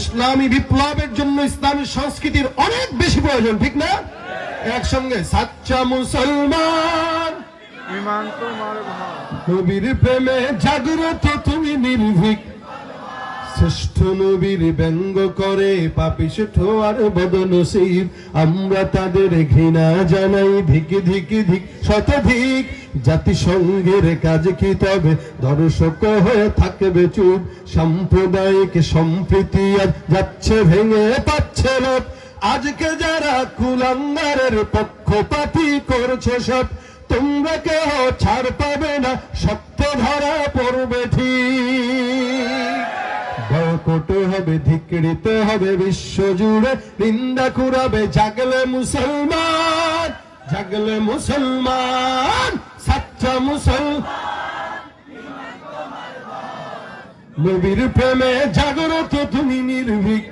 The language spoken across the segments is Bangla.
ইসলামী বিপ্লবের জন্য ইসলামী সংস্কৃতির অনেক বেশি প্রয়োজন, ঠিক না? একসঙ্গে, সাচ্চা মুসলমান। নবীর প্রেমে জাগ্রত তুমি নির্ভীক। শ্রেষ্ঠ নবীর ব্যঙ্গ করে পাপিস আর বদনসিব আমরা তাদের ঘৃণা জানাই ধিক ধিক ধিক শতধিক জাতিসংঘের কাজ কি তবে? দর্শক হয়ে থাকবে চুপ। সাম্প্রদায়িক সম্প্রীতি আর যাচ্ছে ভেঙে পাচ্ছে লোক আজকে যারা কুলাঙ্গারের পক্ষপাতি করছে সব, তোমরা কেহ ছাড় পাবে না সত্য ধরা পড়বে ঠিক। হবে ধিকড়িতে হবে, বিশ্ব নিন্দা কুড়াবে, জাগলে মুসলমান। জাগলে মুসলমান সাচ্চা মুসলমান। নবীর প্রেমে জাগরত তুমি নির্ভীক।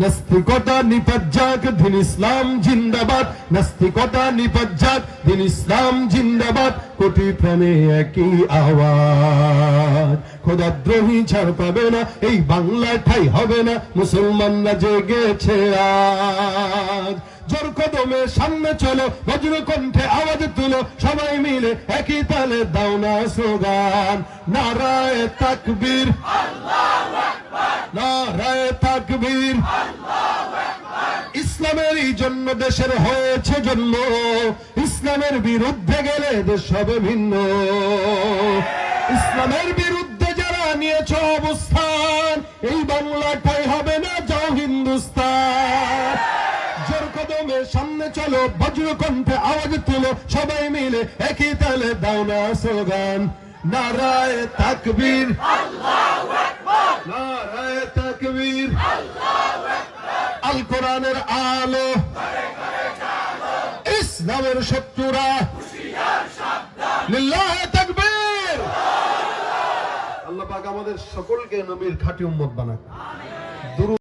নাস্তিকতা নিপজ্জাক দিন ইসলাম জিন্দাবাদ। নাস্তিকতা নিপজ্জাক দিন ইসলাম জিন্দাবাদ। কোটি প্রাণে একই আওয়াজ খোদাদ্রোহী ছাড় পাবে না, এই বাংলা ঠাই হবে না। মুসলমানরা জেগেছে আজ। জোর কদমে সামনে চলো, বজ্র কণ্ঠে আওয়াজ তুলো, সবাই মিলে একই তালে দাও না স্লোগান। নারায় তাকবীর। নারায় তাকবীর। ইসলামেরই জন্য দেশের হয়েছে জন্ম, ইসলামের বিরুদ্ধে গেলে দেশ হবে ভিন্ন। ইসলামের বিরুদ্ধে যারা নিয়েছ অবস্থান, এই বাংলাটাই হবে না যাও হিন্দুস্তান। সামনে চলো বজ্র কণ্ঠে আওয়াজ তুলো, সবাই মিলে একই তালে দাও না স্লোগান। নারায় তাকবীর। নারায় তাকবীর। আল কোরআনের আলো। ইসলামের শত্রুরা। লিল্লাহে আল্লাহ পাক আমাদের সকলকে নবীর খাঁটি উম্মত বানাক।